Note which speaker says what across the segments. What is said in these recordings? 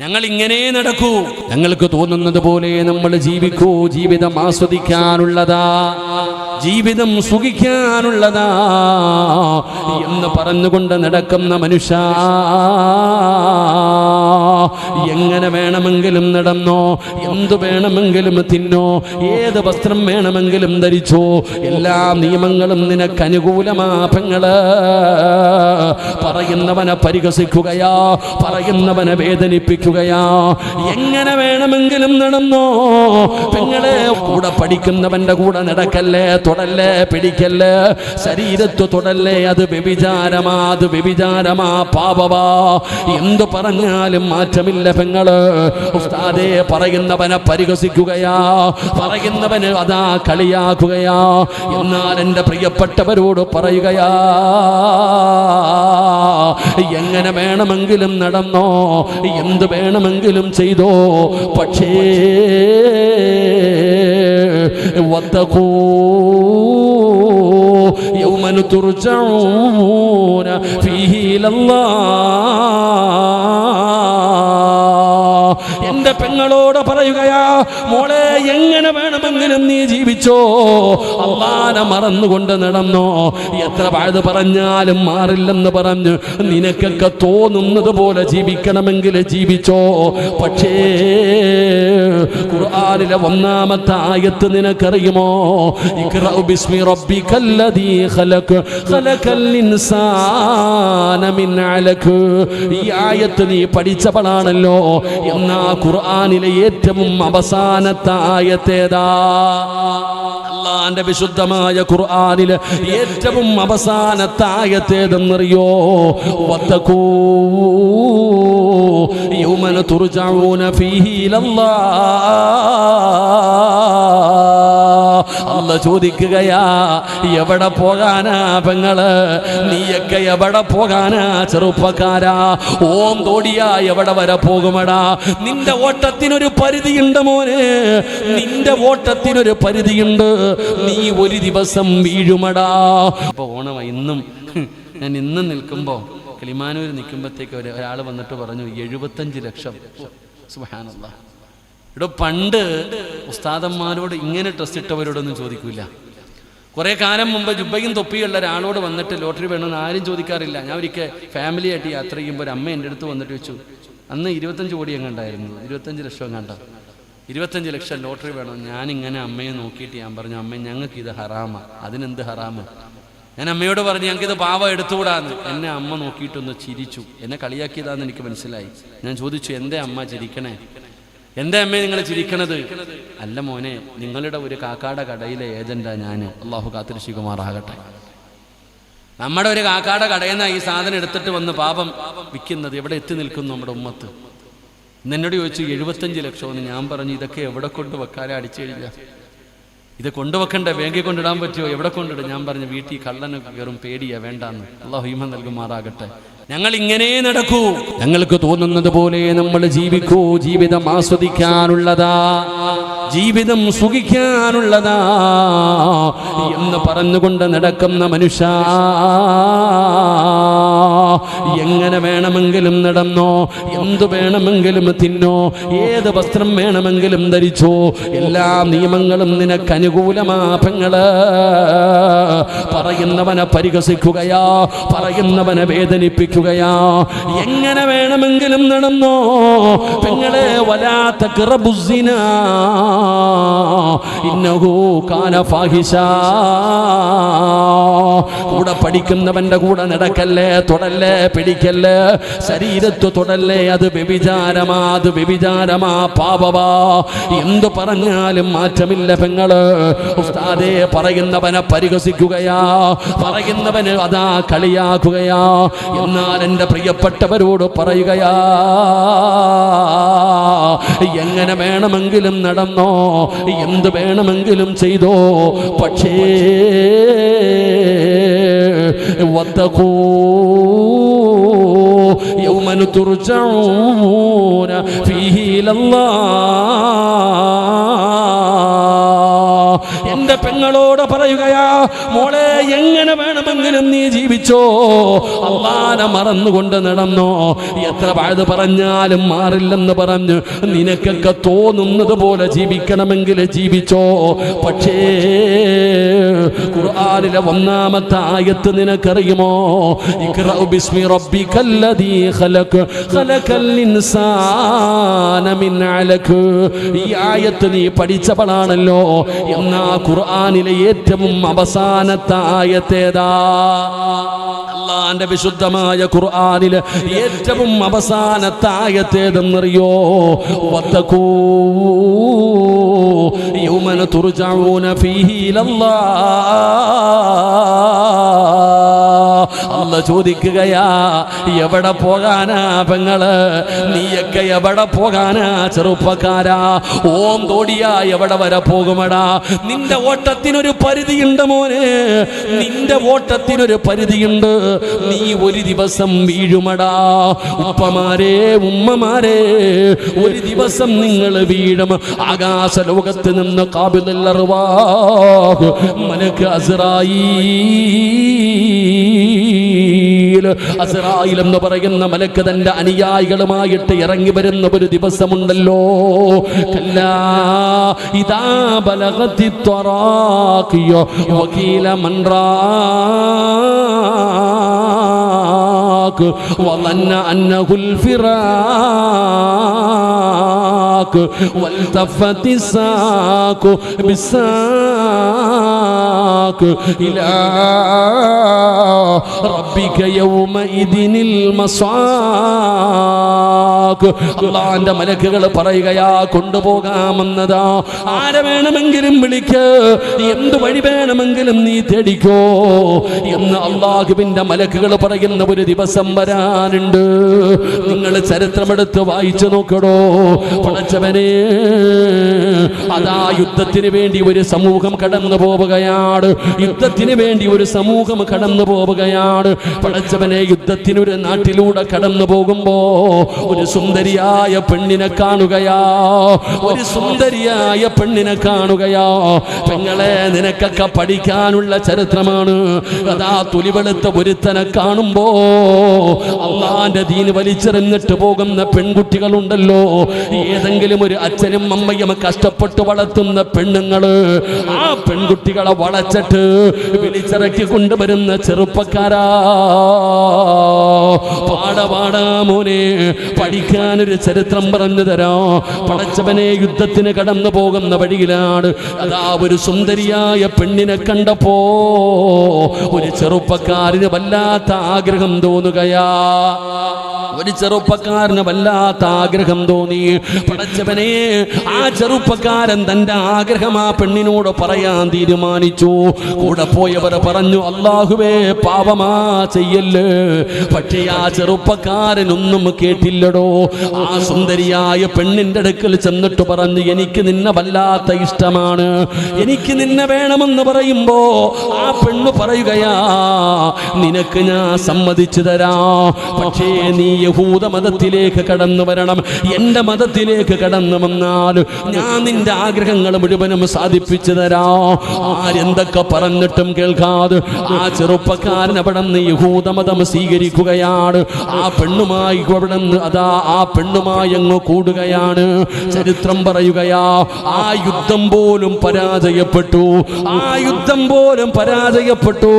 Speaker 1: ഞങ്ങൾ ഇങ്ങനെ നടക്കൂ. ഞങ്ങൾക്ക് തോന്നുന്നത് പോലെ നമ്മൾ ജീവിക്കൂ ജീവിതം ആസ്വദിക്കാനുള്ളതാ ജീവിതം സുഖിക്കാനുള്ളതാ എന്ന് പറഞ്ഞുകൊണ്ട് നടക്കുന്ന മനുഷ്യ. എങ്ങനെ വേണമെങ്കിലും നടന്നോ? എന്തു വേണമെങ്കിലും തിന്നോ? ഏത് വസ്ത്രം വേണമെങ്കിലും ധരിച്ചോ? എല്ലാ നിയമങ്ങളും നിനക്ക് അനുകൂലമാപങ്ങൾ പറയുന്നവനെ പരിഹസിക്കുകയാ പറയുന്നവനെ വേദനിപ്പിക്കുകയാ. എങ്ങനെ വേണമെങ്കിലും നടന്നോ? പെങ്ങളെ കൂടെ പഠിക്കുന്നവന്റെ കൂടെ നടക്കല്ലേ? തൊടല്ലേ? പിടിക്കല്ലേ? ശരീരത്ത് തൊടല്ലേ? അത് വ്യഭിചാരമാ അത് വ്യഭിചാരമാ പാപവാ. എന്തു പറഞ്ഞാലും മാറ്റമില്ല പെങ്ങള് ഉസ്താദേ പറയുന്നവനെ പരിഹസിക്കുകയാ പറയുന്നവന് അതാ കളിയാക്കുകയാ എന്നാൽ എൻ്റെ പ്രിയപ്പെട്ടവരോട് പറയുകയാ എങ്ങനെ വേണമെങ്കിലും നടന്നോ എന്ത് വേണമെങ്കിലും ചെയ്തോ പക്ഷേ واتقوا يوما ترجعون فيه إلى الله എന്റെ പെങ്ങളോട് പറയുകയാ മോളെ എങ്ങനെ വേണമെങ്കിലും നീ ജീവിച്ചോ? അള്ളാനെ മറന്നുകൊണ്ട് നടന്നോ? എത്ര പഴുത് പറഞ്ഞാലും മാറില്ലെന്ന് പറഞ്ഞു നിനക്കൊക്കെ തോന്നുന്നത് പോലെ ജീവിക്കണമെങ്കിൽ ജീവിച്ചോ? പക്ഷേ ഖുർആാനിലെ ഒന്നാമത്തെ ആയത്ത് നിനക്കറിയുമോ? ബിസ്മി ഈ ആയത്ത് നീ പഠിച്ചവളാണല്ലോ. എന്നാ ഖുർആനിലെ ഏറ്റവും അവസാനത്തെ ആയത്തേതാ. അള്ളാന്റെ വിശുദ്ധമായ ഖുർആാനിലെ ഏറ്റവും അവസാനത്തെ ആയത്തേതെന്നറിയോ? വത്തക്കൂ ഇലല്ലാഹ് അല്ല ചോദിക്കുകയാ എവിടെ പോകാനാ പെങ്ങൾ? നീയൊക്കെ എവിടെ പോകാനാ ചെറുപ്പക്കാരാ? ഓം തോടിയാ എവിടെ വരെ പോകുമടാ? നിന്റെ ഓട്ടത്തിനൊരു പരിധിയുണ്ട് മോനെ. നിന്റെ ഓട്ടത്തിനൊരു പരിധിയുണ്ട്. നീ ഒരു ദിവസം വീഴുമടാ. അപ്പൊ ഓണം ഇന്നും ഞാൻ ഇന്നും നിൽക്കുമ്പോ കിളിമാനൂർ നിൽക്കുമ്പോഴത്തേക്ക് ഒരാൾ വന്നിട്ട് പറഞ്ഞു എഴുപത്തഞ്ച് ലക്ഷം. സുഹാനല്ലാ ഇവിടെ പണ്ട് ഉസ്താദന്മാരോട് ഇങ്ങനെ ഡ്രസ് ഇട്ടവരോടൊന്നും ചോദിക്കൂല. കുറേ കാലം മുമ്പ് ജുബയും തൊപ്പിയുള്ള ഒരാളോട് വന്നിട്ട് ലോട്ടറി വേണമെന്ന് ആരും ചോദിക്കാറില്ല. ഞാൻ ഒരിക്കൽ ഫാമിലി ആയിട്ട് യാത്ര ചെയ്യുമ്പോൾ ഒരു അമ്മ എന്റെ അടുത്ത് വന്നിട്ട് വെച്ചു അന്ന് ഇരുപത്തഞ്ച് കോടി എങ്ങാണ്ടായിരുന്നു? ഇരുപത്തഞ്ച് ലക്ഷം എങ്ങാണ്ട? ഇരുപത്തഞ്ച് ലക്ഷം ലോട്ടറി വേണം. ഞാനിങ്ങനെ അമ്മയെ നോക്കിയിട്ട് ഞാൻ പറഞ്ഞു അമ്മ ഞങ്ങൾക്ക് ഇത് ഹറാമ. അതിനെന്ത് ഹറാമ്? ഞാൻ അമ്മയോട് പറഞ്ഞു ഞങ്ങൾക്ക് ഇത് പാവ എടുത്തുകൂടാന്ന്. എന്നെ അമ്മ നോക്കിയിട്ടൊന്ന് ചിരിച്ചു. എന്നെ കളിയാക്കിയതാന്ന് എനിക്ക് മനസ്സിലായി. ഞാൻ ചോദിച്ചു എന്തേ അമ്മ ചിരിക്കണേ? എന്റെ അമ്മേ നിങ്ങൾ ചിരിക്കണത്? അല്ല മോനെ നിങ്ങളുടെ ഒരു കാക്കാടെ കടയിലെ ഏജന്റാ ഞാൻ അള്ളാഹു കാത്തിരിശികുമാറാകട്ടെ നമ്മുടെ ഒരു കാക്കാടെ കടയിൽ നിന്ന് ഈ സാധനം എടുത്തിട്ട് വന്ന് പാപം വിൽക്കുന്നത്. എവിടെ എത്തി നിൽക്കുന്നു നമ്മുടെ ഉമ്മത്ത്? നിന്നോട് ചോദിച്ചു എഴുപത്തഞ്ച് ലക്ഷമെന്ന് ഞാൻ പറഞ്ഞു ഇതൊക്കെ എവിടെ കൊണ്ട് വെക്കാതെ അടിച്ചു കഴിഞ്ഞാൽ ഇത് കൊണ്ടുവെക്കണ്ടേ ബാങ്കിൽ കൊണ്ടിടാൻ പറ്റുമോ? എവിടെ കൊണ്ടിടും? ഞാൻ പറഞ്ഞു വീട്ടിൽ കള്ളന് കയറും പേടിയാ വേണ്ടാന്ന്. അള്ളാഹു ഹിമ നൽകുമാറാകട്ടെ. ഞങ്ങൾ ഇങ്ങനെ നടക്കൂ. ഞങ്ങൾക്ക് തോന്നുന്നത് പോലെ നമ്മൾ ജീവിക്കൂ. ജീവിതം ആസ്വദിക്കാനുള്ളതാ. ജീവിതം സുഖിക്കാനുള്ളതാ എന്ന് പറഞ്ഞുകൊണ്ട് നടക്കുന്ന മനുഷ്യ എങ്ങനെ വേണമെങ്കിലും നടന്നോ? എന്തു വേണമെങ്കിലും തിന്നോ? ഏത് വസ്ത്രം വേണമെങ്കിലും ധരിച്ചോ? എല്ലാ നിയമങ്ങളും നിനക്ക് അനുകൂലമാപങ്ങൾ പറയുന്നവനെ പരിഹസിക്കുകയാ പറയുന്നവനെ വേദനിപ്പിക്കുകയാ. എങ്ങനെ വേണമെങ്കിലും നടന്നോ? പെങ്ങളെ വലാത്ത കിറബുസിന ഇന്നഹു കാന ഫാഹിഷ. കൂടെ പഠിക്കുന്നവന്റെ കൂടെ നടക്കല്ലേ? തൊടല്ലേ? പിടിക്കല്ലേ പിടിക്കല്ലേ? ശരീരത്തു തൊടല്ലേ അത് വ്യഭിചാരമാ അത് വ്യഭിചാരമാ പാപവാ. എന്തു പറഞ്ഞാലും മാറ്റമില്ല പെങ്ങൾ. ഉസ്താദേ പറയുന്നവനെ പരിഹസിക്കുകയാ. പറയുന്നവന് അതാ കളിയാക്കുകയാ. എന്നാൽ എന്റെ പ്രിയപ്പെട്ടവരോട് പറയുകയാ എങ്ങനെ വേണമെങ്കിലും നടന്നോ? എന്ത് വേണമെങ്കിലും ചെയ്തോ? പക്ഷേ വത്തകൂ يوما ترجعون فيه إلى الله എന്റെ പെങ്ങളോട് പറയുകയാ മോളെ എങ്ങനെ വേണമെങ്കിലും നീ ജീവിച്ചോ? അള്ളാനെ മറന്നുകൊണ്ട് നടന്നോ? എത്ര വയത് പറഞ്ഞാലും മാറില്ലെന്ന് പറഞ്ഞു നിനക്കൊക്കെ തോന്നുന്നത് പോലെ ജീവിക്കണമെങ്കിൽ ജീവിച്ചോ? പക്ഷേ ഖുർആാനിലെ ഒന്നാമത്തെ ആയത്ത് നിനക്കറിയുമോ? ബിസ്മി ഇൻസാന മിൻ ഈ ആയത്ത് നീ പഠിച്ചവളാണല്ലോ. എന്നാ ഖുർആനിലെ ഏറ്റവും അവസാനത്തെ ആയത്തേതാ അള്ളാന്റെ വിശുദ്ധമായ ഖുർആാനിൽ ഏറ്റവും അവസാനത്തെ ആയത്തേതെന്നറിയോ വത്തക്കൂ യൗമന അല്ല ചോദിക്കുകയാ എവിടെ പോകാനാ പെങ്ങൾ? നീയൊക്കെ എവിടെ പോകാനാ ചെറുപ്പക്കാരാ? ഓം തോടിയാ എവിടെ വരെ പോകുമടാ? നിന്റെ ഓട്ടത്തിനൊരു പരിധിയുണ്ട് മോനെ. നിന്റെ ഓട്ടത്തിനൊരു പരിധിയുണ്ട്. നീ ഒരു ദിവസം വീഴുമടാ. ഉപ്പമാരെ ഉമ്മമാരെ ഒരു ദിവസം നിങ്ങൾ വീഴും. ആകാശ ലോകത്ത് നിന്ന് കാബിലറിവാഹ് മലക്ക് അസറായി അസറായിൽ എന്ന് പറയുന്ന മലക്ക് തന്റെ അനുയായികളുമായിട്ട് ഇറങ്ങി വരുന്ന ഒരു ദിവസമുണ്ടല്ലോ. ഇതാ ബലഗത്തി ത്വറാക്കിയോ വകീല മൻറാ വന്ന അന്നഹുൽ ഫിറാ والتفت الساق بالساق إلى ربك يومئذ المصاق അള്ളാന്റെ മലക്കുകൾ പറയുകയാ കൊണ്ടുപോകാമെന്നതാ ആരെ വേണമെങ്കിലും വിളിക്ക് എന്ത് വഴി വേണമെങ്കിലും നീ തേടിക്കോ എന്ന് അള്ളാഹുവിന്റെ മലക്കുകൾ പറയുന്ന ഒരു ദിവസം വരാനുണ്ട് നിങ്ങൾ ചരിത്രമെടുത്ത് വായിച്ചു നോക്കടോ പടച്ചവനെ അതാ യുദ്ധത്തിന് വേണ്ടി ഒരു സമൂഹം കടന്നു പോവുകയാണ്. യുദ്ധത്തിന് വേണ്ടി ഒരു സമൂഹം കടന്നു പോവുകയാണ്. പടച്ചവനെ യുദ്ധത്തിന് ഒരു നാട്ടിലൂടെ കടന്നു പോകുമ്പോ ഒരു സുന്ദരിയായ പെണ്ണിനെ കാണുകയാ. ഒരു സുന്ദരിയായ പെണ്ണിനെ കാണുകയാ. പെങ്ങളെ നിനക്കൊക്കെ പഠിക്കാനുള്ള ചരിത്രമാണ്. അതാ തുലിവെളുത്ത ഒരുത്തനെ കാണുമ്പോ അള്ളാന്റെ ദീന് വലിച്ചെറിഞ്ഞിട്ട് പോകുന്ന പെൺകുട്ടികളുണ്ടല്ലോ. ഏതെങ്കിലും ഒരു അച്ഛനും അമ്മയും കഷ്ടപ്പെട്ട് വളർത്തുന്ന പെണ്ണുങ്ങൾ ആ പെൺകുട്ടികളെ വളച്ചിട്ട് വിളിച്ചിറക്കി കൊണ്ടുവരുന്ന ചെറുപ്പക്കാരാ. പാട പാടാ മോനെ പഠിക്കാനൊരു ചരിത്രം പറഞ്ഞു തരാം. പടച്ചവനെ യുദ്ധത്തിന് കടന്നു പോകുന്ന വഴിയിലാണ് അതാ ഒരു സുന്ദരിയായ പെണ്ണിനെ കണ്ടപ്പോ ഒരു ചെറുപ്പക്കാരന് വല്ലാത്ത ആഗ്രഹം തോന്നുകയാ. ഒരു ചെറുപ്പക്കാരന് വല്ലാത്ത ആഗ്രഹം തോന്നി. പടച്ചവനെ ആ ചെറുപ്പക്കാരൻ തന്റെ ആഗ്രഹം ആ പെണ്ണിനോട് പറയാൻ തീരുമാനിച്ചു. കൂടെ പോയവർ പറഞ്ഞു അള്ളാഹുവേ പാപമാ ചെയ്യല്ലേ. പക്ഷേ ആ ചെറുപ്പക്കാരനൊന്നും കേട്ടില്ലടോ. ആ സുന്ദരിയായ പെണ്ണിന്റെ അടുക്കൽ ചെന്നിട്ട് പറഞ്ഞു എനിക്ക് നിന്നെ വല്ലാത്ത ഇഷ്ടമാണ്. എനിക്ക് നിന്നെ വേണമെന്ന് പറയുമ്പോ ആ പെണ്ണ് പറയുകയാ നിനക്ക് ഞാൻ സമ്മതിച്ചു തരാ. പക്ഷേ നീ യഹൂദ മതത്തിലേക്ക് കടന്നു വരണം. എന്റെ മതത്തിലേക്ക് കടന്നു വന്നാൽ ഞാൻ നിന്റെ ആഗ്രഹങ്ങൾ മുഴുവനും സാധിപ്പിച്ചു തരാം. ആരെന്തൊക്കെ പറഞ്ഞിട്ടും കേൾക്കാതെ ആ ചെറുപ്പക്കാരൻ അവിടെ നിന്ന് യഹൂദ മതം സ്വീകരിക്കുകയാണ്. ആ പെണ്ണുമായി അവിടെ നിന്ന് അതാ ആ പെണ്ണുമായി അങ്ങ് കൂടുകയാണ്. ചരിത്രം പറയുകയാ ആ യുദ്ധം പോലും പരാജയപ്പെട്ടു. ആ യുദ്ധം പോലും പരാജയപ്പെട്ടു.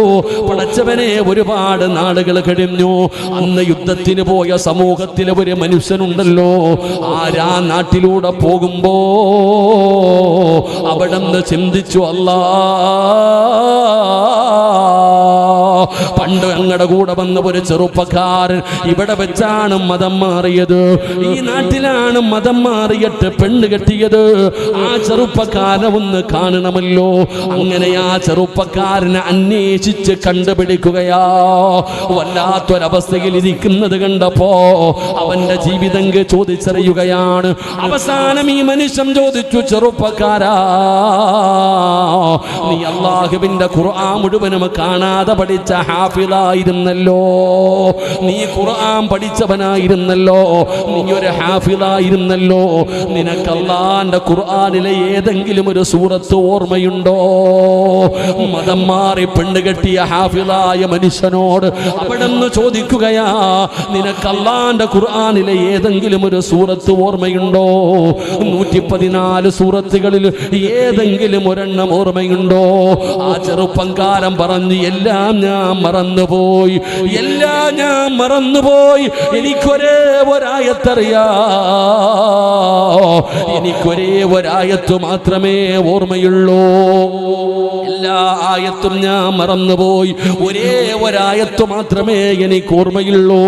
Speaker 1: പടച്ചവനെ ഒരുപാട് നാളുകൾ കഴിഞ്ഞു. അന്ന് യുദ്ധത്തിന് പോയ സമൂഹത്തിലെ ഒരു മനുഷ്യനുണ്ടല്ലോ. ആരാ നാട്ടിലൂടെ പോകുമ്പോ അവിടെ ചിന്തിച്ചു അല്ലാ. പണ്ട് ഞങ്ങളുടെ കൂടെ വന്ന ഒരു ചെറുപ്പക്കാരൻ ഇവിടെ വെച്ചാണ് മതം മാറിയത്. ഈ നാട്ടിലാണ് മതം മാറിയിട്ട് പെണ്ണ് കെട്ടിയത്. ആ ചെറുപ്പക്കാരൻ ഒന്ന് കാണണമല്ലോ. അങ്ങനെ ആ ചെറുപ്പക്കാരനെ അന്വേഷിച്ച് കണ്ടുപിടിക്കുകയാ. വല്ലാത്തൊരവസ്ഥയിൽ ഇരിക്കുന്നത് കണ്ടപ്പോ അവന്റെ ജീവിതം ചോദിച്ചറിയുകയാണ്. അവസാനം ഈ മനുഷ്യൻ ചോദിച്ചു ചെറുപ്പക്കാരാ നീ അള്ളാഹുവിന്റെ ഖുർആൻ മുഴുവനും കാണാതെ പഠിച്ച ഹാഫിളായിരുന്നല്ലോ നീ ഖുർആൻ പഠിച്ചവനായിരുന്നല്ലോ. നീ ഒരു ഹാഫിളായിരുന്നല്ലോ നിനക്ക് അള്ളാന്റെ ഖുർആനിലെ ഏതെങ്കിലും ഒരു സൂറത്ത് ഓർമ്മയുണ്ടോ? മതം മാറി പെണ്ണുകെട്ടിയ ഹാഫിളായ മനുഷ്യനോട് അവിടെ നിന്ന് ചോദിക്കുകയാ നിനക്ക് അള്ളാന്റെ ഖുർആനിലെ ഏതെങ്കിലും ഒരു സൂറത്ത് ഓർമ്മയുണ്ടോ? നൂറ്റി പതിനാല് സൂറത്തുകളിൽ ഏതെങ്കിലും ഒരെണ്ണം ഓർമ്മയുണ്ടോ? ആ ചെറുപ്പംകാരൻ പറഞ്ഞു എല്ലാം ഞാൻ മറന്നുപോയി. എല്ലാ ഞാൻ മറന്നുപോയി. എനിക്കൊരേ ഒരായത്തറിയാ. എനിക്കൊരേ ഒരായത്ത് മാത്രമേ ഓർമ്മയുള്ളൂ. എല്ലാ ആയത്തും ഞാൻ മറന്നുപോയി. ഒരേ ഒരായത്ത് മാത്രമേ എനിക്ക് ഓർമ്മയുള്ളൂ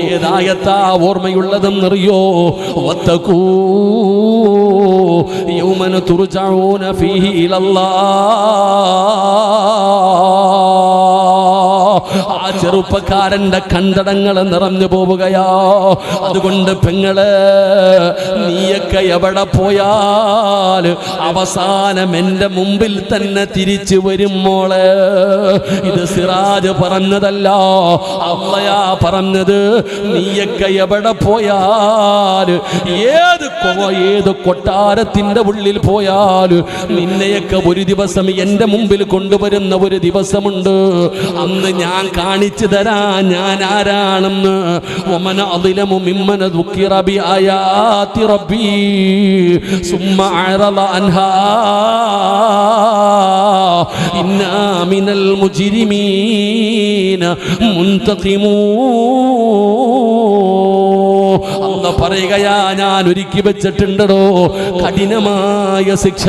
Speaker 1: ഏതായത്താ ഓർമ്മയുള്ളതെന്നറിയോ? വത്തക്കൂ യൗമന ഫീഹി ചെറുപ്പക്കാരന്റെ കണ്ടടങ്ങൾ നിറഞ്ഞു പോവുകയാ. അതുകൊണ്ട് പെങ്ങൾ നീയൊക്കെ എവിടെ പോയാൽ അവസാനം എന്റെ മുമ്പിൽ തന്നെ തിരിച്ചു വരും മോൾ. ഇത് സിറാജ് പറഞ്ഞതല്ല അള്ളയാ പറഞ്ഞത്. നീയൊക്കെ എവിടെ പോയാൽ ഏത് ഏത് കൊട്ടാരത്തിന്റെ ഉള്ളിൽ പോയാൽ നിന്നെയൊക്കെ ഒരു ദിവസം എന്റെ മുമ്പിൽ കൊണ്ടുവരുന്ന ഒരു ദിവസമുണ്ട്. അന്ന് ഞാൻ കാണിച്ചു തരാൻ ഞാൻ ആരാണെന്ന്. ഒമന അതിലമു മിമ്മന ദുഃഖിറബി ആയാത്തി റബ്ബി. സുമ്മ അഴറള അൻഹാ. മിനൽ മുജിരിമീന മുൻതഖിമൂ അല്ല പറയുകയാ ഞാൻ ഒരുക്കി വെച്ചിട്ടുണ്ടോ കഠിനമായ ശിക്ഷ.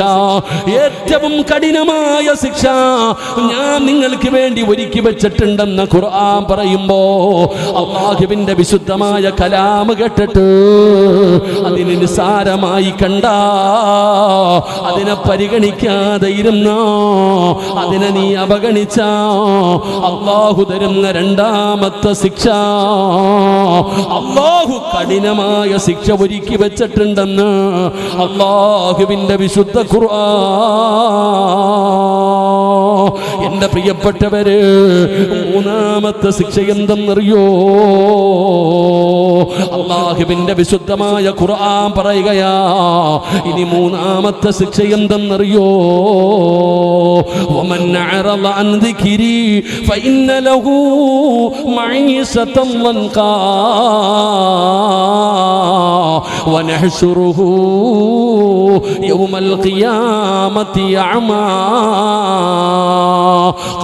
Speaker 1: ഏറ്റവും കഠിനമായ ശിക്ഷ ഞാൻ നിങ്ങൾക്ക് വേണ്ടി ഒരുക്കി വെച്ചിട്ടുണ്ടെന്ന് ഖുർആൻ പറയുമ്പോ അള്ളാഹുവിന്റെ വിശുദ്ധമായ കലാമ് കേട്ടിട്ട് അതിന് നിസാരമായി കണ്ട അതിനെ പരിഗണിക്കാതെ ഇരുന്നോ അതിനെ നീ അവഗണിച്ച അള്ളാഹു തരുന്ന രണ്ടാമത്തെ ശിക്ഷ. അള്ളാഹു കഠിനമായ ശിക്ഷ ഒരുക്കി വെച്ചിട്ടുണ്ടെന്ന് അള്ളാഹുവിന്റെ വിശുദ്ധ ഖുർആ എന്റെ പ്രിയപ്പെട്ടവര് മൂന്നാമത്തെ ശിക്ഷ എന്തെന്നറിയോ അള്ളാഹുവിന്റെ വിശുദ്ധമായ ഖുർആൻ പറയുകയാ ഇനി മൂന്നാമത്തെ ശിക്ഷ എന്തെന്നറിയോ ومن أعرض عن ذكري فإن له معيشة ضنكا ونحشره يوم القيامة أعمى.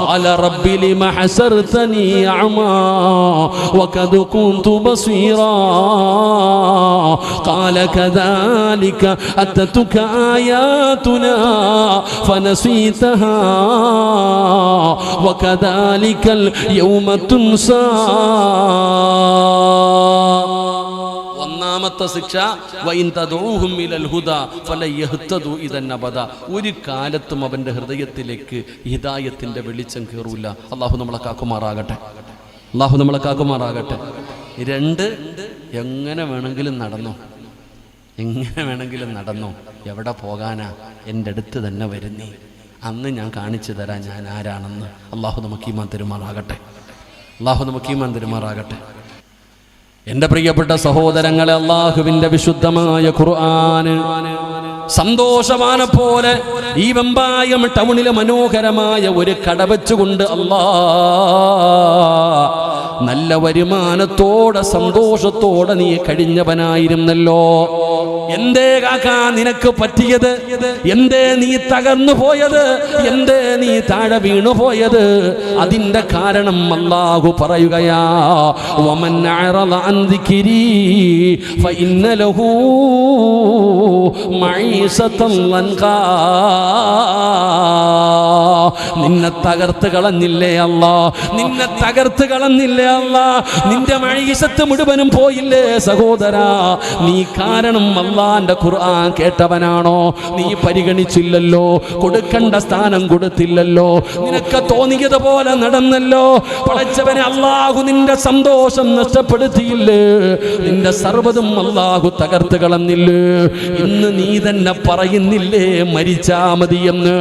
Speaker 1: قال رب لم حسرتني أعمى وقد كنت بصيرا. قال كذلك أتتك آياتنا فنسيتها وكذلك اليوم تنسى. ഒന്നാമത്തെ ശിക്ഷ അബദ ഒരു കാലത്തും അവന്റെ ഹൃദയത്തിലേക്ക് ഹിതായത്തിന്റെ വെളിച്ചം കയറൂല. അള്ളാഹു നമ്മളെ കാക്കുമാറാകട്ടെ. അള്ളാഹു നമ്മളെ കാക്കുമാറാകട്ടെ. രണ്ട് എങ്ങനെ വേണമെങ്കിലും നടന്നോ. എങ്ങനെ വേണമെങ്കിലും നടന്നോ. എവിടെ പോകാനാ? എന്റെ അടുത്ത് തന്നെ വരുന്നേ. അന്ന് ഞാൻ കാണിച്ചു തരാം ഞാൻ ആരാണെന്ന്. അള്ളാഹു നമുക്ക് ഈമാൻ തരുമാറാകട്ടെ. അള്ളാഹു നമുക്ക് ഈമാൻ തരുമാറാകട്ടെ. എന്റെ പ്രിയപ്പെട്ട സഹോദരങ്ങളെ അള്ളാഹുവിന്റെ വിശുദ്ധമായ ഖുർആന് സന്തോഷമാണ് പോലെ ഈ വെമ്പായം ടൗണിലെ മനോഹരമായ ഒരു കട വെച്ചുകൊണ്ട് നല്ല വരുമാനത്തോടെ സന്തോഷത്തോടെ നീ കഴിഞ്ഞവനായിരുന്നല്ലോ. എന്തേ കാക്കാ നിനക്ക് പറ്റിയത്? എന്തേ നീ തകർന്നു പോയത്? എന്തേ നീ താഴെ വീണു പോയത്? അതിന്റെ കാരണം അള്ളാഹു പറയുകയാ നിന്നെ തകർത്ത് കളഞ്ഞില്ലേ അല്ല? നിന്നെ തകർത്ത് കളഞ്ഞില്ലേ അല്ല? നിന്റെ മഴീസത്ത് മുഴുവനും പോയില്ലേ സഹോദരാ? നീ കാരണം അള്ളാന്റെ ഖുർആൻ കേട്ടവനാണോ? നീ പരിഗണിച്ചില്ലല്ലോ കൊടുക്കേണ്ട സ്ഥാനം കൊടുത്തില്ലല്ലോ നിനക്ക് തോന്നിയതുപോലെ നടന്നല്ലോ. പടച്ചവനെ അള്ളാഹു നിന്റെ സന്തോഷം നഷ്ടപ്പെടുത്തിയില്ലേ? നിന്റെ സർവതും അള്ളാഹു തകർത്ത് കളഞ്ഞില്ലേ? ഇന്ന് നീ തന്നെ പറയുന്നില്ലേ മരിച്ചാ മതിയെന്ന്?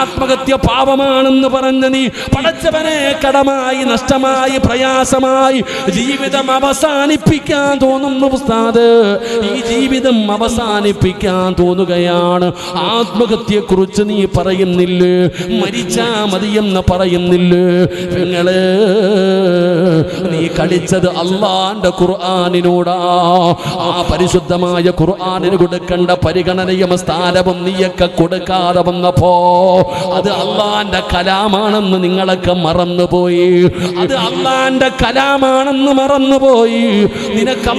Speaker 1: ആത്മഹത്യ പാപമാണെന്ന് പറഞ്ഞ നീ പടച്ചവനെ കടമായി നഷ്ടമായി പ്രയാസമായി ജീവിതം അവസാനിപ്പിക്കാൻ തോന്നുന്നു ഉസ്താദ്. ഈ ജീവിതം അവസാനിപ്പിക്കാൻ തോന്നുകയാണ്. ആത്മഹത്യയെ കുറിച്ച് നീ പറയുന്നില്ലേ? മരിച്ചാ മതിയെന്ന് പറയുന്നില്ലേ? നിങ്ങൾ നീ കളിച്ചത് അള്ളാന്റെ ഖുർആാനിനോടാ. ആ പരിശുദ്ധമായ ഖുർആാനിന് കൊടുക്കേണ്ട പരിഗണനയും സ്ഥാനവും നീയൊക്കെ കൊടുക്കാതെ വന്നപ്പോ അത് അള്ളാന്റെ കലാമാണെന്ന് നിങ്ങളൊക്കെ മറന്നുപോയി. അത് അള്ളാന്റെ കലാമാണെന്ന് മറന്നുപോയി. നിനക്ക്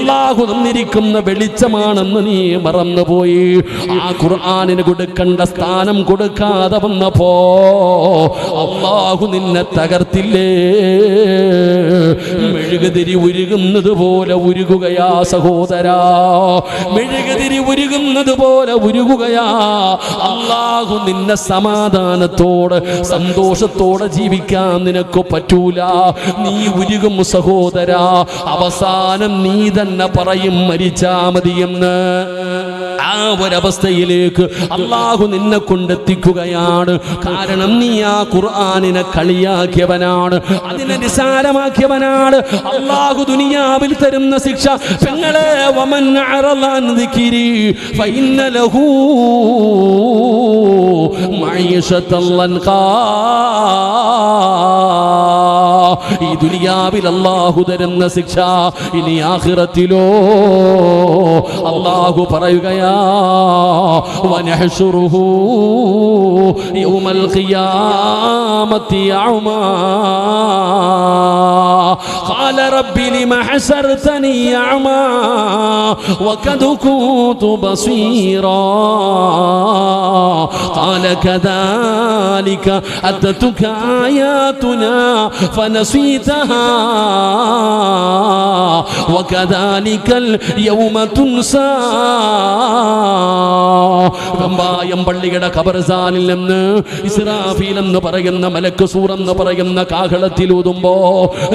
Speaker 1: തന്നിരിക്കുന്ന വെളിച്ചമാണെന്ന് നീ മറന്നുപോയി. ആ ഖുർആാനിന് കൊടുക്കേണ്ട സ്ഥാനം കൊടുക്കാതെ വന്നപ്പോ അള്ളാഹു നിന്നെ തകർത്തില്ലേ? മെഴുകുതിരി ഉരുകുന്നത് പോലെ ഉരുകുകയാ സഹോദരാ. മെഴുകുതിരി ഉരുകുന്നത് പോലെ ഉരുകുകയാ. അള്ളാഹു നിന്നെ സമാധാനത്തോട് സന്തോഷത്തോടെ ജീവിക്കാൻ നിനക്ക് പറ്റൂല. നീ ഉരുകും സഹോദരാ. അവസാനം നീ തന്നെ പറയും മരിച്ചാ മതിയെന്ന്. ആ ഒരവസ്ഥയിലേക്ക് അള്ളാഹു നിന്നെ കൊണ്ടെത്തിക്കുകയാണ്. കാരണം നീ ആ ഖുർആാനിനെ കളിയാക്കിയവനാണ്. അതിനെ നിസാരമാക്കിയവനാണ്. അള്ളാഹു ദുനിയാവിൽ തരുന്ന ശിക്ഷ. പെങ്ങളെ വമൻ ദിക്രി ഫഇന്ന ലഹു മഈശത്തൻ ലൻഖാ ഈ ദുനിയാവിൽ അള്ളാഹു തരുന്ന ശിക്ഷ ഇനി ആഖിറത്തിലോ അള്ളാഹു പറയുകയാ വനഹ്ശുറുഹു യൗമൽ ഖിയാമത്തി അഅമാ قال رب لم حسرتني أعمى وقد كنت بصيرا قال كذلك أتتك آياتنا فنسيتها وكذلك اليوم تنسى വെമ്പായം പള്ളിയുടെ കബർസാനിൽ നിന്ന് ഇസ്രാഫീൽ എന്ന് പറയുന്ന മലക്ക് സൂർ എന്ന് പറയുന്ന കാഹളത്തിൽ ഊതുമ്പോ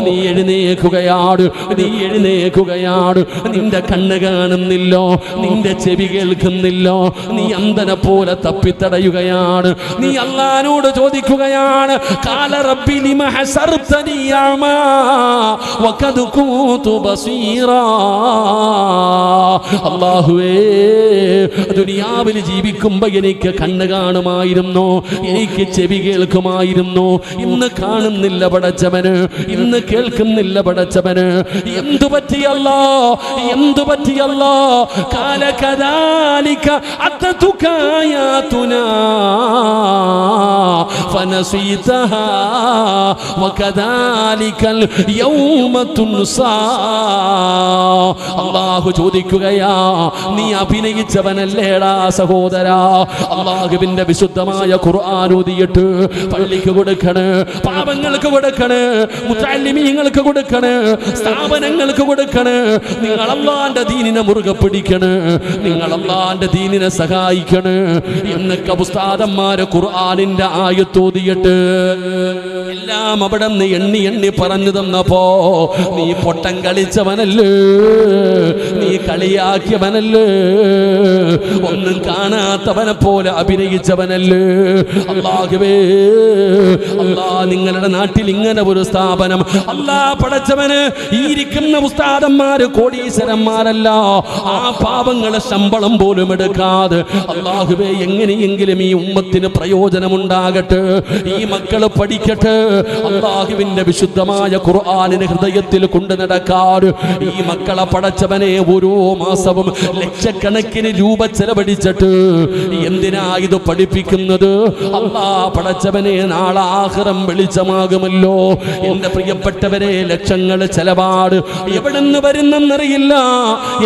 Speaker 1: നീ എഴുന്നേക്കുകയാണ് നീ എഴുന്നേക്കുകയാണ് നിന്റെ കണ്ണ് കാണുന്നില്ലോ നിന്റെ ചെവി കേൾക്കുന്നില്ലോ നീ അന്തനെ പോലെ തപ്പിത്തടയുകയാണ് നീ അള്ളഹാനോട് ചോദിക്കുകയാണ് കാല റബ്ബി ലിമ ഹസർതനി അഅമാ വഖദ് കൂതു ബസീറാ അല്ലാഹുവേ ദുനിയാവിൽ ജീവിക്കുമ്പോ എനിക്ക് കണ്ണ് കാണുമായിരുന്നു എനിക്ക് ചെവി കേൾക്കുമായിരുന്നു ഇന്ന് കാണുന്നില്ല പടച്ചവന് ഇന്ന് കേൾക്കുന്നില്ല പടച്ചവന് എന്തു പറ്റിയല്ലോ എന്തു പറ്റിയല്ലോ കാലകദാലിക അത്തതുകായാതുനാ فنسيتها وكذلك അള്ളാഹു ചോദിക്കുകയാ നീ അഭിനയിച്ചവനല്ലേടാ സഹോദരാ? അള്ളാഹുവിന്റെ വിശുദ്ധമായ ഖുർആാനൂതിയിട്ട് പള്ളിക്ക് കൊടുക്കണ് പാപങ്ങൾക്ക് കൊടുക്കണ് മുത്താലിമീങ്ങൾക്ക് കൊടുക്കണ് സ്ഥാപനങ്ങൾക്ക് കൊടുക്കണ്. നിങ്ങൾ അള്ളാന്റെ ദീനിനെ മുറുകെ പിടിക്കണ് നിങ്ങൾ അള്ളാന്റെ ദീനിനെ സഹായിക്കണ് എന്നൊക്കെ പുസ്താദന്മാരെ ഖുർആാനിന്റെ ആയത്തോതിയിട്ട് എല്ലാം അവിടെ നിന്ന് എണ്ണി എണ്ണി പറഞ്ഞു തന്നപ്പോ നീ പൊട്ടം കളിച്ചവനല്ലേ? നീ കളിയാക്കിയവനല്ലേ? ഒന്നും കാണാത്തവനെ പോലെ അഭിനയിച്ചവനല്ലേ? അല്ലാഹുവേ അല്ലാ നിങ്ങളുടെ നാട്ടിൽ ഇങ്ങനെ ഒരു സ്ഥാപനം. അല്ലാ പടച്ചവന് ഇരിക്കുന്ന ഉസ്താദന്മാര് കോടീശ്വരന്മാരല്ല ആ പാപങ്ങളെ ശമ്പളം പോലും എടുക്കാതെ. അല്ലാഹുവേ എങ്ങനെയെങ്കിലും ഈ ഉമ്മത്തിന് പ്രയോജനമുണ്ടാകട്ടെ ഈ മക്കൾ പഠിക്കട്ടെ. അള്ളാഹുവിന്റെ വിശുദ്ധമായ ഖുർആാനിന് ഹൃദയത്തിൽ കൊണ്ടു നടക്കാറ്. ഈ മക്കളെ പടച്ചവനെ ഓരോ മാസവും ലക്ഷക്കണക്കിന് രൂപ ചെലവഴിച്ചിട്ട് എന്തിനാ ഇത് പഠിപ്പിക്കുന്നത്? അള്ളാ പടച്ചവനെ നാളെ ആഹ്റം വെളിച്ചമാകുമല്ലോ. എന്റെ പ്രിയപ്പെട്ടവരെ ലക്ഷങ്ങൾ ചെലവാട് എവിടെ നിന്ന് വരുന്നെന്നറിയില്ല.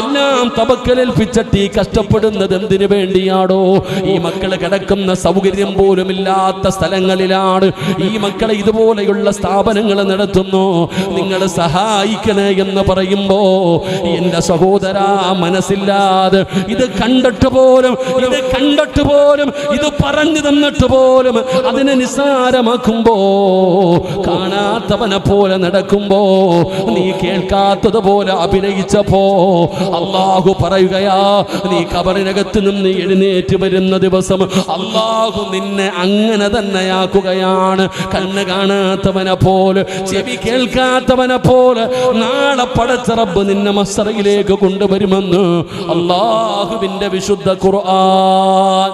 Speaker 1: എല്ലാം തബക്കലേൽപ്പിച്ചിട്ട് ഈ കഷ്ടപ്പെടുന്നത് എന്തിനു വേണ്ടിയാണോ ഈ മക്കൾ കിടക്കുന്ന സൗകര്യം പോലുമില്ലാത്ത സ്ഥലങ്ങളിലാണ് ഈ മക്കളെ ഇതുപോലെയുള്ള സ്ഥാപനങ്ങൾ നടത്തുന്നു. നിങ്ങൾ സഹായിക്കണേ എന്ന് പറയുമ്പോ എന്റെ സഹോദര മനസ്സില്ലാതെ ഇത് കണ്ടിട്ട് പോലും ഇത് കണ്ടിട്ട് പോലും ഇത് പറഞ്ഞു തന്നിട്ട് പോലും അതിനെ നിസ്സാരമാക്കുമ്പോ കാണാത്തവനെ പോലെ നടക്കുമ്പോ നീ കേൾക്കാത്തതുപോലെ അഭിനയിച്ചപ്പോ അള്ളാഹു പറയുകയാ നീ കബറിനകത്ത് നിന്ന് എഴുന്നേറ്റ് വരുന്ന ദിവസം അള്ളാഹു നിന്നെ അങ്ങനെ തന്നെയാക്കുകയാണ്. കണ്ണ് കാണാത്തവനെ പോലെ ചെവി കേൾക്കാത്തവനെ പോലെ നാളെ പടച്ച റബ്ബ് നിന്നെ മസറയിലേക്ക് കൊണ്ടുവരുമെന്ന് അള്ളാഹുവിന്റെ വിശുദ്ധ ഖുർആൻ.